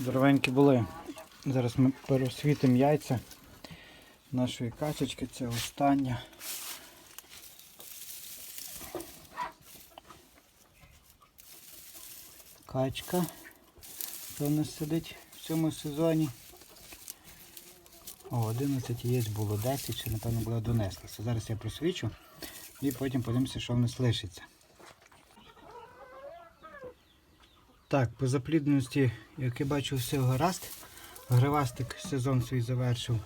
Здоровенькі були. Зараз ми пересвітимо яйця нашої качечки. Це остання. Качка, що в нас сидить в цьому сезоні. О, 11 яєць було 10, ще напевно було донеслося. Зараз я просвічу і потім подивимося, що в нас лишиться. Так, по заплідності, як я бачу, все гаразд. Гривастик сезон свій завершив.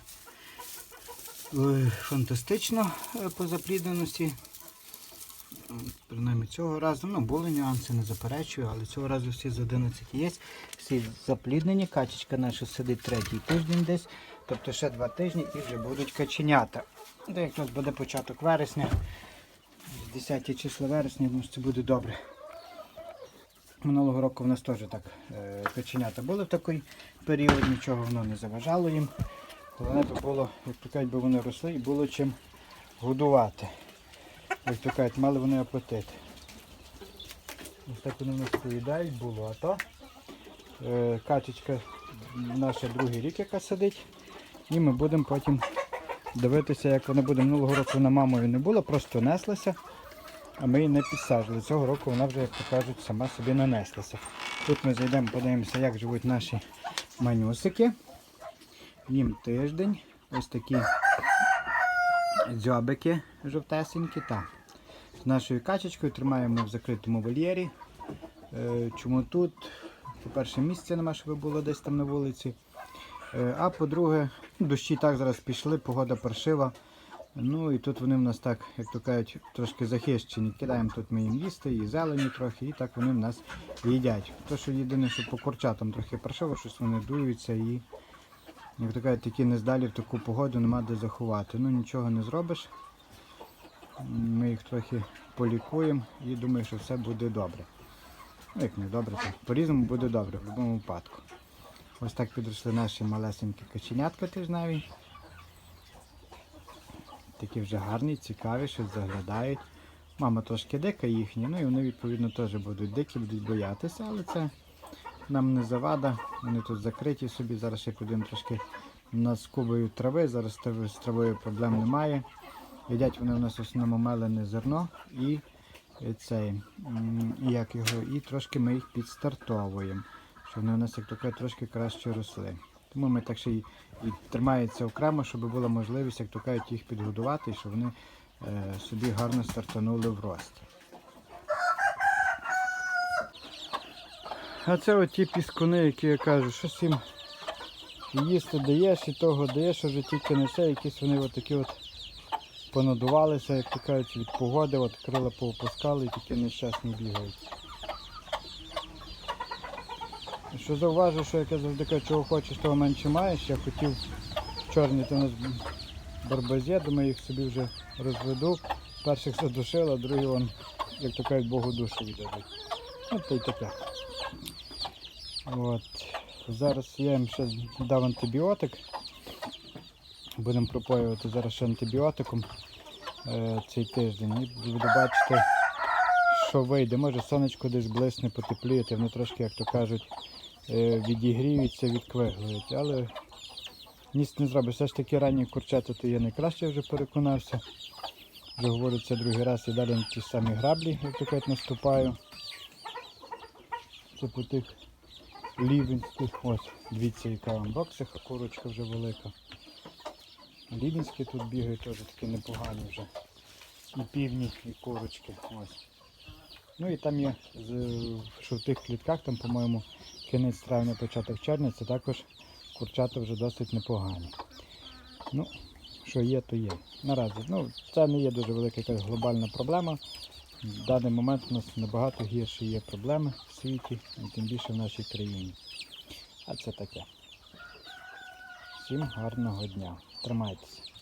Е, Фантастично е, по заплідненості. Принаймні цього разу, ну були нюанси, не заперечую, але цього разу всі з 11 є. Всі запліднені. Качечка наша сидить третій тиждень десь. Тобто ще два тижні і вже будуть каченята. Де як у нас буде початок вересня, 10 число вересня, думаю, це буде добре. Минулого року в нас теж так е, каченята були в такий період, нічого воно не заважало їм. Головне то було, як то кажуть, вони росли і було чим годувати. Як то кажуть, мали вони апетит. Ось так вони в нас поїдають, було. А то е, качечка наша другий рік, яка сидить. І ми будемо потім дивитися, як вона буде. Минулого року вона мамою не була, просто неслася а ми її не підсаджували. Цього року вона вже, як то кажуть, сама собі нанеслася. Тут ми зайдемо, подивимося, як живуть наші манюсики. Їм тиждень. Ось такі дзьобики жовтесенькі. Так. З нашою качечкою тримаємо в закритому вольєрі. Е, Чому тут? По-перше, місця нема, щоб було десь там на вулиці. Е, А по-друге, дощі так зараз пішли, погода паршива. Ну і тут вони в нас так, як то кажуть, трошки захищені. Кидаємо тут ми їм їсти, і зелені трохи, і так вони в нас їдять. То, що єдине, що по курчатам трохи паршиво, щось вони дуються і, як то кажуть, такі нездалі в таку погоду нема де заховати. Ну нічого не зробиш. Ми їх трохи полікуємо і думаю, що все буде добре. Ну, як не добре, то по-різному буде добре, в будь-якому випадку. Ось так підросли наші малесенькі каченятка тижневі. Такі вже гарні, цікаві, щось заглядають. Мама трошки дика їхня, ну і вони відповідно теж будуть дикі, будуть боятися, але це нам не завада. Вони тут закриті собі. Зараз ще підемо трошки наскубаю трави. Зараз з травою проблем немає. Їдять вони у нас в основному мелене зерно і цей, як його, і трошки ми їх підстартовуємо, щоб вони у нас як кажуть, трошки краще росли. Тому ми так ще і, і тримається окремо, щоб була можливість, як то кажуть, їх підгодувати, щоб вони е, собі гарно стартанули в рост. А це оті піскуни, які я кажу, щось їм їсти даєш і того даєш, вже тільки не все, якісь вони отакі от понадувалися, як то кажуть, від погоди, от крила поопускали і такі нещасні бігають. Що зауважу, що як я завжди кажу, чого хочеш, того менше маєш. Я хотів чорні то у нас барбазє, думаю, їх собі вже розведу. Перших задушив, а другий вон, як то кажуть, Богу душу віддадуть. Ну, то й таке. От. Зараз я їм ще дав антибіотик. Будемо пропоювати зараз ще антибіотиком е, цей тиждень. І буду бачити, що вийде. Може сонечко десь блисне, потепліє, вони трошки, як то кажуть, відігріються, відквиглують. Але ніс не зробиш. Все ж таки ранні курчата то є найкраще, вже переконався. Вже говорю це другий раз і далі на ті самі граблі, як то наступаю. Це по тих лівінських. Ось, дивіться, яка вам боксиха, курочка вже велика. Лівінські тут бігають теж такі непогані вже. І півні, і курочки. Ось. Ну і там є, що в тих клітках, там, по-моєму, кінець травня, початок червня, це також курчата вже досить непогані. Ну, що є, то є. Наразі. Ну, це не є дуже велика якась глобальна проблема. В даний момент у нас набагато гірші є проблеми в світі, тим більше в нашій країні. А це таке. Всім гарного дня. Тримайтеся.